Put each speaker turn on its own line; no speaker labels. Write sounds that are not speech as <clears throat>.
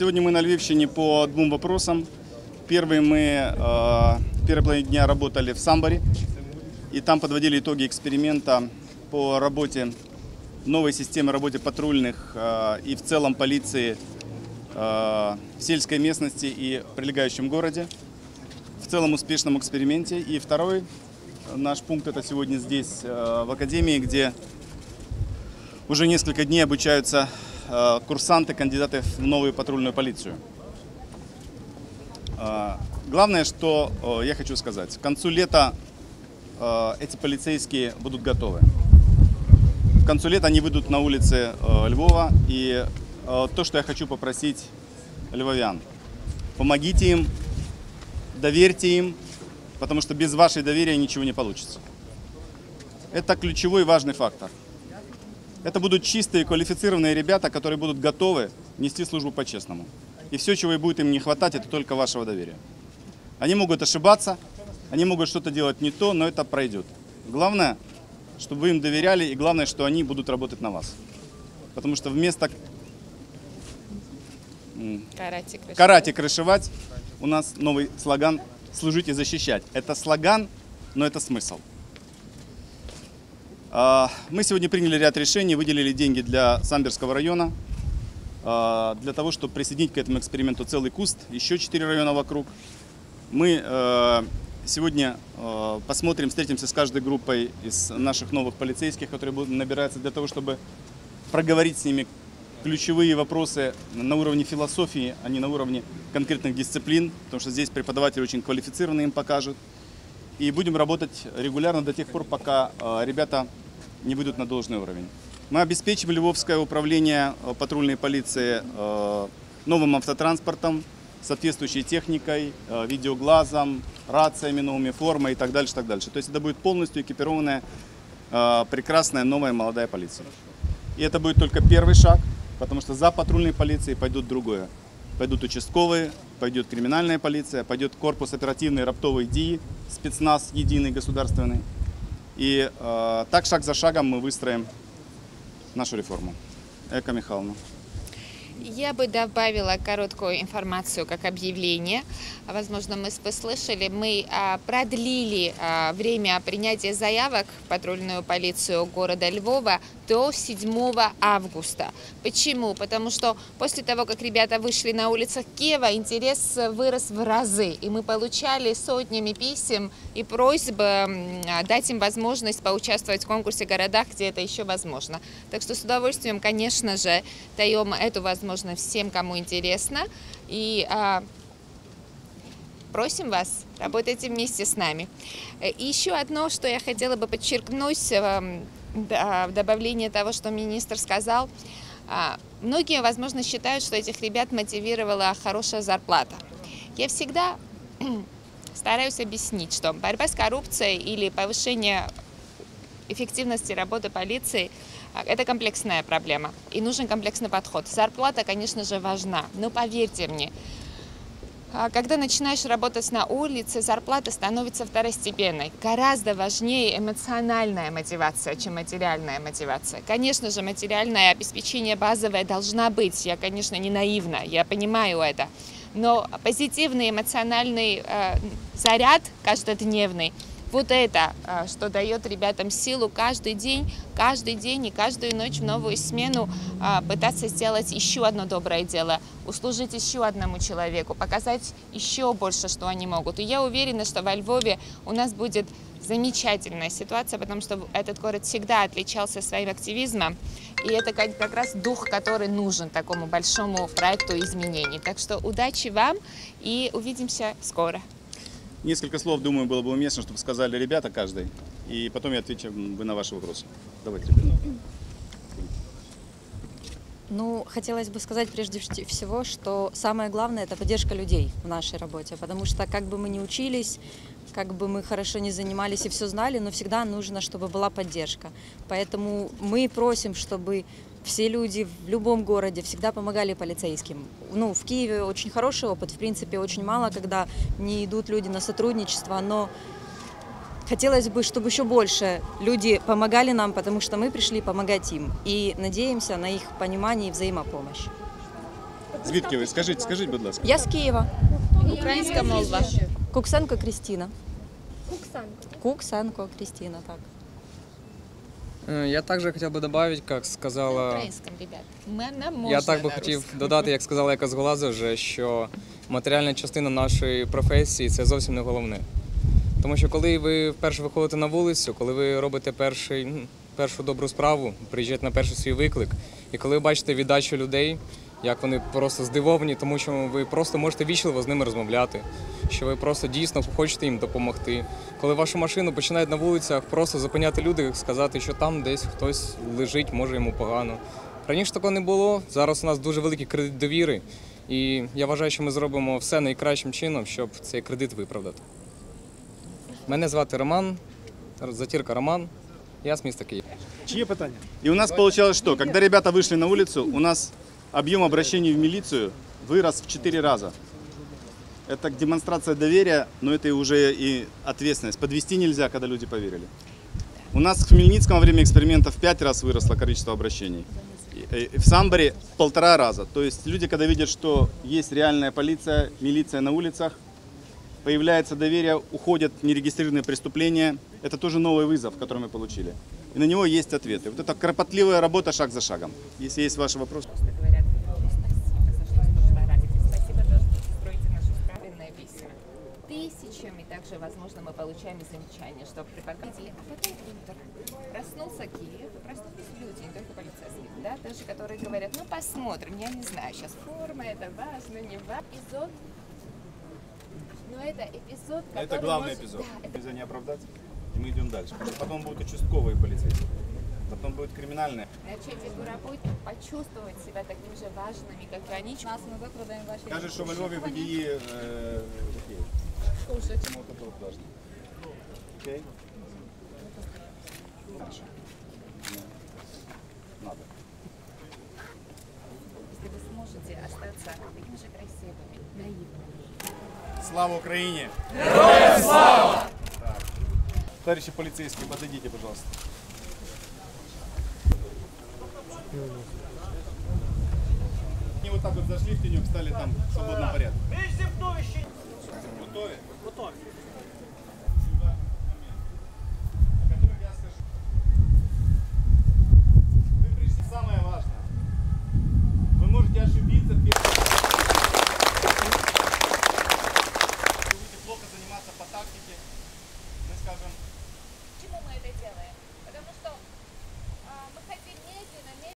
Сегодня мы на Львивщине по двум вопросам. Первый мы э, в первой половине дня работали в Самборе, и там подводили итоги эксперимента по работе новой системы работы патрульных э, и в целом полиции э, в сельской местности и прилегающем городе. В целом успешном эксперименте. И второй наш пункт это сегодня здесь, э, в Академии, где уже несколько дней обучаются э, курсанты, кандидаты в новую патрульную полицию. Э, Главное, что э, я хочу сказать. К концу лета э, эти полицейские будут готовы. К концу лета они выйдут на улицы э, Львова. И э, то, что я хочу попросить львовян. Помогите им, доверьте им, потому что без вашей доверия ничего не получится. Это ключевой важный фактор. Это будут чистые, квалифицированные ребята, которые будут готовы нести службу по-честному. И все, чего и будет им не хватать, это только вашего доверия. Они могут ошибаться, они могут что-то делать не то, но это пройдет. Главное, чтобы вы им доверяли, и главное, что они будут работать на вас. Потому что вместо
Каратик.
карать и крышевать у нас новый слоган «Служить и защищать». Это слоган, но это смысл. А, Мы сегодня приняли ряд решений, выделили деньги для Самберского района, а, для того, чтобы присоединить к этому эксперименту целый куст, еще четыре района вокруг. Мы э, сегодня э, посмотрим, встретимся с каждой группой из наших новых полицейских, которые будут набираться для того, чтобы проговорить с ними ключевые вопросы на уровне философии, а не на уровне конкретных дисциплин, потому что здесь преподаватели очень квалифицированные им покажут. И будем работать регулярно до тех пор, пока э, ребята не выйдут на должный уровень. Мы обеспечим Львовское управление э, патрульной полиции э, новым автотранспортом, соответствующей техникой, э, видеоглазом, рациями новыми, формой и так дальше, так дальше. То есть это будет полностью экипированная, прекрасная новая молодая полиция. И это будет только первый шаг, потому что за патрульной полицией пойдут другое. Пойдут участковые, пойдет криминальная полиция, пойдет корпус оперативный раптовый ДИИ, спецназ единый государственный. И э, так шаг за шагом мы выстроим нашу реформу. Эка Михайловна.
Я бы добавила короткую информацию как объявление. Возможно, мы слышали, мы а, продлили а, время принятия заявок в патрульную полицию города Львова до 7 августа. Почему? Потому что после того, как ребята вышли на улицах Киева, интерес вырос в разы. И мы получали сотнями писем и просьб дать им возможность поучаствовать в конкурсе в городах, где это еще возможно. Так что с удовольствием, конечно же, даем эту возможность всем, кому интересно. И а, просим вас, работайте вместе с нами. Э, И еще одно, что я хотела бы подчеркнуть эм, добавлении того, что министр сказал. А, Многие, возможно, считают, что этих ребят мотивировала хорошая зарплата. Я всегда <clears throat> стараюсь объяснить, что борьба с коррупцией или повышение эффективности работы полиции а, это комплексная проблема, и нужен комплексный подход. Зарплата, конечно же, важна, но поверьте мне, когда начинаешь работать на улице, зарплата становится второстепенной. Гораздо важнее эмоциональная мотивация, чем материальная мотивация. Конечно же, материальное обеспечение базовое должна быть. Я, конечно, не наивна, я понимаю это. Но позитивный эмоциональный э, заряд каждодневный вот это, а, что дает ребятам силу каждый день, каждый день и каждую ночь в новую смену а, пытаться сделать еще одно доброе дело, услужить еще одному человеку, показать еще больше, что они могут. И я уверена, что во Львове у нас будет замечательная ситуация, потому что этот город всегда отличался своим активизмом, и это как, как раз дух, который нужен такому большому проекту изменений. Так что удачи вам и увидимся скоро.
Несколько слов, думаю, было бы уместно, чтобы сказали ребята каждый. И потом я отвечу вы на ваши вопросы. Давайте.
Ну, хотелось бы сказать прежде всего, что самое главное – это поддержка людей в нашей работе, потому что как бы мы ни учились, как бы мы хорошо не занимались и все знали, но всегда нужно, чтобы была поддержка. Поэтому мы просим, чтобы все люди в любом городе всегда помогали полицейским. Ну, в Киеве очень хороший опыт, в принципе, очень мало, когда не идут люди на сотрудничество, но Хотелось бы, чтобы еще больше люди помогали нам, потому что мы пришли помогать им. И надеемся на их понимание и взаимопомощь.
Звідки ви? Скажіть, скажіть, будь ласка.
Я с Киева.
Украинская молва.
Куксенко Кристина.
Куксанка.
Куксенко Кристина, так.
Е, Я також хотів би додати, як сказала. Я так би хотів додати, як сказала яка Голаза вже, що матеріальна частина нашої професії це зовсім не головне. Тому що коли ви вперше виходите на вулицю, коли ви робите перший, першу добру справу, приїжджаєте на перший свій виклик, і коли ви бачите віддачу людей, як вони просто здивовані, тому що ви просто можете вічливо з ними розмовляти, що ви просто дійсно хочете їм допомогти. Коли вашу машину починають на вулицях просто зупиняти люди, сказати, що там десь хтось лежить, може йому погано. Раніше такого не було. Зараз у нас дуже великий кредит довіри, і я вважаю, що ми зробимо все найкращим чином, щоб цей кредит виправдати. Мене звати Роман, затірка Роман, я з міста Київ.
Чи є питання?
И у нас получалось что? Когда ребята вышли на улицу, у нас объем обращений в милицию вырос в 4 раза. Это демонстрация доверия, но это и уже и ответственность. Подвести нельзя, когда люди поверили. У нас в Хмельницком во время эксперимента в 5 раз выросло количество обращений. И В Самборе полтора раза. То есть люди, когда видят, что есть реальная полиция, милиция на улицах, появляется доверие, уходят нерегистрированные преступления. Это тоже новый вызов, который мы получили. И на него есть ответы. Вот это кропотливая работа шаг за шагом. Если есть ваши вопросы.
Просто говорят, «Ну, спасибо за что постараетесь, спасибо за то, что строите нашу правильное письма. Тысячами также, возможно, мы получаем и замечания, что преподаватели, а потом утро. Проснулся Киев, и проснулись люди, не только полицейские, да, даже которые говорят, ну посмотрим, я не знаю, сейчас форма, это важно, не важно. Эпизод, но это эпизод,
Это
который
главный
может-
эпизод.
Да, это
Нельзя не оправдать. И мы идем дальше. Потом будут участковые полицейские. Потом будет криминальные.
начать эту работу, почувствовать себя такими же важными, как и они.
Нас ми викладаємо ваші
Кажуть, що во Львові водії е, такі.
Слушать.
Это вот важно. Окей? Дальше. Надо.
Если вы сможете остаться такими же красивыми, наивными.
Слава Украине! Героям слава! Товарищи полицейские, подойдите, пожалуйста. Они вот так вот зашли в тенек, стали там в свободном порядке. Готовы?